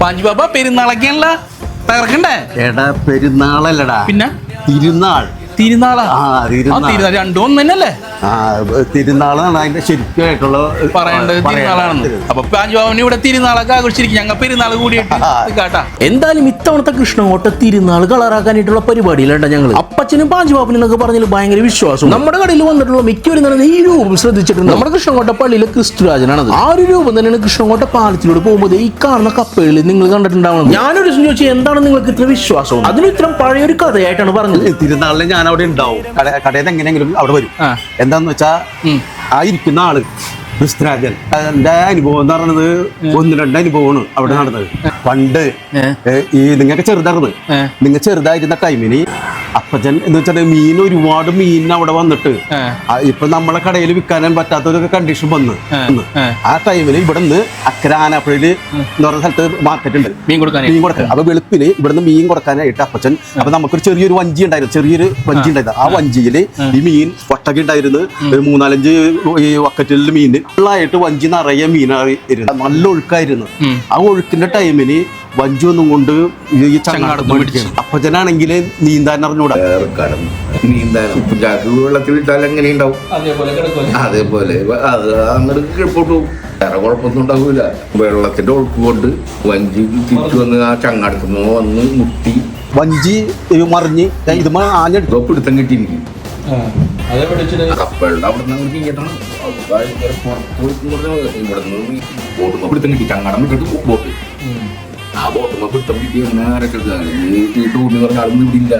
പാഞ്ചു ബാബ പെരുന്നാളൊക്കെയാണല്ല തകർക്കണ്ടേ? എടാ പെരുന്നാളല്ലടാ. പിന്നെ? തിരുനാൾ തിരുനാളാ ആ, തിരുനാൾ. രണ്ടും ഒന്ന് തന്നെയല്ലേ തിരുനാളാണ് അതിന്റെ ശരിക്കുമായിട്ടുള്ള പറയേണ്ടത് തിരുനാളാണെന്ന് അപ്പൊ പാഞ്ചുബാബുന് ഇവിടെ തിരുനാളൊക്കെ ആഘോഷിച്ചിരിക്കും. ഞങ്ങൾ പെരുന്നാൾ കൂടി കേട്ടാ. എന്തായാലും ഇത്തവണത്തെ കൃഷ്ണകോട്ട തിരുനാൾ കളറാക്കാനായിട്ടുള്ള പരിപാടിയിലുണ്ട് ഞങ്ങൾ അപ്പച്ചനും പാഞ്ചുബാബിനും എന്നൊക്കെ പറഞ്ഞാൽ ഭയങ്കര വിശ്വാസം നമ്മുടെ കടയിൽ വന്നിട്ടുള്ള മിക്കവരും തന്നെ ഈ രൂപം ശ്രദ്ധിച്ചിട്ടുണ്ട്. നമ്മുടെ കൃഷ്ണകോട്ട പള്ളിയിലെ ക്രിസ്തുരാജനാണത്. ആ ഒരു രൂപം തന്നെയാണ് കൃഷ്ണകോട്ട പാലത്തിലൂടെ പോകുമ്പോൾ ഈ കാണുന്ന കപ്പകളിൽ നിങ്ങൾ കണ്ടിട്ടുണ്ടാവണം. ഞാനൊരു ദിവസം ചോദിച്ചു എന്താണ് നിങ്ങൾക്ക് ഇത്ര വിശ്വാസം? അതിന് ഇത്തരം പഴയൊരു കഥയായിട്ടാണ് പറഞ്ഞത്. തിരുനാളിൽ തിരുനാളിന് ഞാൻ അവിടെ ഉണ്ടാവും. കട കടയിൽ എങ്ങനെയെങ്കിലും അവിടെ വരും. എന്താന്ന് വെച്ചാ ആ ഇരിക്കുന്ന ആൾ. ക്രിസ്തുരാജൻ എന്റെ അനുഭവം എന്ന് പറയുന്നത് ഒന്ന് രണ്ട് അനുഭവമാണ് അവിടെ നടന്നത്. പണ്ട് ഈ നിങ്ങൾക്ക് ചെറുതായിരുന്നു. നിങ്ങൾ ചെറുതായിരുന്ന ടൈമിന് അപ്പച്ചൻ എന്ന് വെച്ചാൽ മീൻ ഒരുപാട് മീൻ അവിടെ വന്നിട്ട് ഇപ്പൊ നമ്മളെ കടയിൽ വിൽക്കാനും പറ്റാത്തൊരു കണ്ടീഷൻ വന്ന്. ആ ടൈമിൽ ഇവിടെ നിന്ന് അക്കര ആനാപ്പുഴയിൽ എന്ന് പറയുന്ന സ്ഥലത്ത് മാർക്കറ്റ് ഉണ്ട്. മീൻ കൊടുക്കാൻ മീൻ കൊടുക്കാൻ. അപ്പൊ വെളുപ്പിന് ഇവിടുന്ന് മീൻ കൊടുക്കാനായിട്ട് അപ്പച്ചൻ അപ്പൊ നമുക്കൊരു ചെറിയൊരു വഞ്ചി ഉണ്ടായിരുന്നു. ചെറിയൊരു വഞ്ചി ഉണ്ടായിരുന്നു. ആ വഞ്ചിയിൽ ഈ മീൻ ഒട്ടക ഉണ്ടായിരുന്നു. ഒരു മൂന്നാലഞ്ച് ഈ വക്കറ്റിൽ മീൻ ഫുള്ളായിട്ട് വഞ്ചി നിറയെ മീനായിരുന്നു നല്ല ഒഴുക്കായിരുന്നു. ആ ഒഴുക്കിന്റെ ടൈമിന് വഞ്ചി ഒന്നും കൊണ്ട് ഈ ചങ്ങാടത്ത് അപ്പച്ചനാണെങ്കിൽ നീന്താൻ അറിഞ്ഞൂടാ. നീന്താൻ നീന്താനും ചാക്ക് വെള്ളത്തിൽ ഇട്ടാൽ എങ്ങനെ ഉണ്ടാവും? അതേപോലെ അത് അങ്ങോട്ട് കീഴ്പോട്ട് വേറെ കുഴപ്പമൊന്നും ഉണ്ടാവില്ല വെള്ളത്തിന്റെ ഒഴുക്ക് കൊണ്ട് വഞ്ചി തിരിച്ചു വന്ന് ആ ചങ്ങാടത്തുനിന്ന് വന്ന് മുട്ടി. വഞ്ചി മറിഞ്ഞ് ഇത് ആഞ്ഞെടുത്തു. പിടുത്തം കിട്ടി എനിക്ക് അതേ പിടിച്ചിട്ട് കപ്പലുടെ അവിടെ നിന്ന് കിട്ടിയിട്ടാണ് ഇവിടെ നിന്ന് ബോട്ടുമ്പോ പിടുത്തം കിട്ടി. ചങ്ങാടം വിട്ടിട്ട് ബോട്ട്. ആ ബോട്ടുമ്പോ പിടുത്തം കിട്ടി. നേരെ ഈ ടൂറിന് പറഞ്ഞ ആളൊന്നും ഇവിടെ ഇല്ല.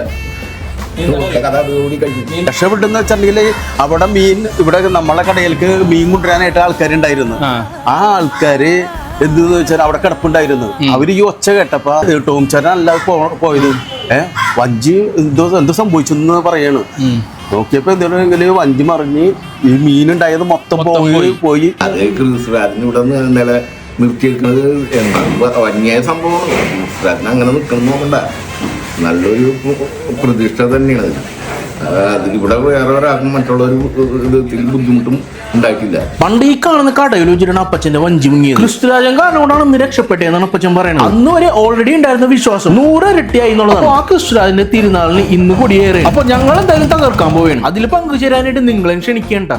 കഥ അതോടി കഴിഞ്ഞു. രക്ഷപ്പെട്ടെന്ന് വെച്ചിട്ടുണ്ടെങ്കിൽ അവിടെ മീൻ ഇവിടെ നമ്മളെ കടയിലേക്ക് മീൻ കൊണ്ടുവരാനായിട്ട് ആൾക്കാരുണ്ടായിരുന്നു ആ. ആൾക്കാര് എന്തെന്ന് വെച്ചാൽ അവിടെ കിടപ്പുണ്ടായിരുന്നു. അവർ ഈ ഒച്ച കേട്ടപ്പോ ടോം ചേട്ടനല്ല അല്ല പോയത്? ഏഹ് വഞ്ചി എന്തോ എന്തോ സംഭവിച്ചെന്ന് പറയാണ്. നോക്കിയപ്പോ എന്തെങ്കിലും വഞ്ചി മറിഞ്ഞ് ഈ മീനുണ്ടായത് മൊത്തം പോയി പോയി. അത് ക്രിസ്തുരാജന് ഇവിടെ നിന്ന് നില നിർത്തിയിരിക്കുന്നത് എന്താണ്? വന്യായ സംഭവമാണ്. ക്രിസ്തുരാജന് അങ്ങനെ നിൽക്കണം നോക്കണ്ട. നല്ലൊരു പ്രതീക്ഷ തന്നെയാണ് ഇവിടെ വേറൊരാൾക്കും മറ്റുള്ള ഒരു വിധത്തിൽ ബുദ്ധിമുട്ടും ഉണ്ടാക്കില്ല പണ്ട് ഈ കാണുന്ന കടയിൽ വെച്ചിട്ടാണ് അപ്പച്ചന്റെ വഞ്ചി മുങ്ങിയത്. ക്രിസ്തുരാജൻ കാരണം കൊണ്ടാണ് ഇന്ന് രക്ഷപ്പെട്ടതെന്നാണ് അപ്പച്ചൻ പറയുന്നത്. അന്ന് വരെ ഓൾറെഡി ഉണ്ടായിരുന്ന വിശ്വാസം നൂറ് ഇരട്ടിയായി എന്നുള്ളതാണ്. ആ ക്രിസ്തുരാജന്റെ തിരുനാളിന് ഇന്ന് കൊടിയേറെ. അപ്പൊ ഞങ്ങൾ എന്തായാലും തകർക്കാൻ പോവുകയാണ്. അതിൽ പങ്കുചേരാനായിട്ട് നിങ്ങളെ ക്ഷണിക്കേണ്ട.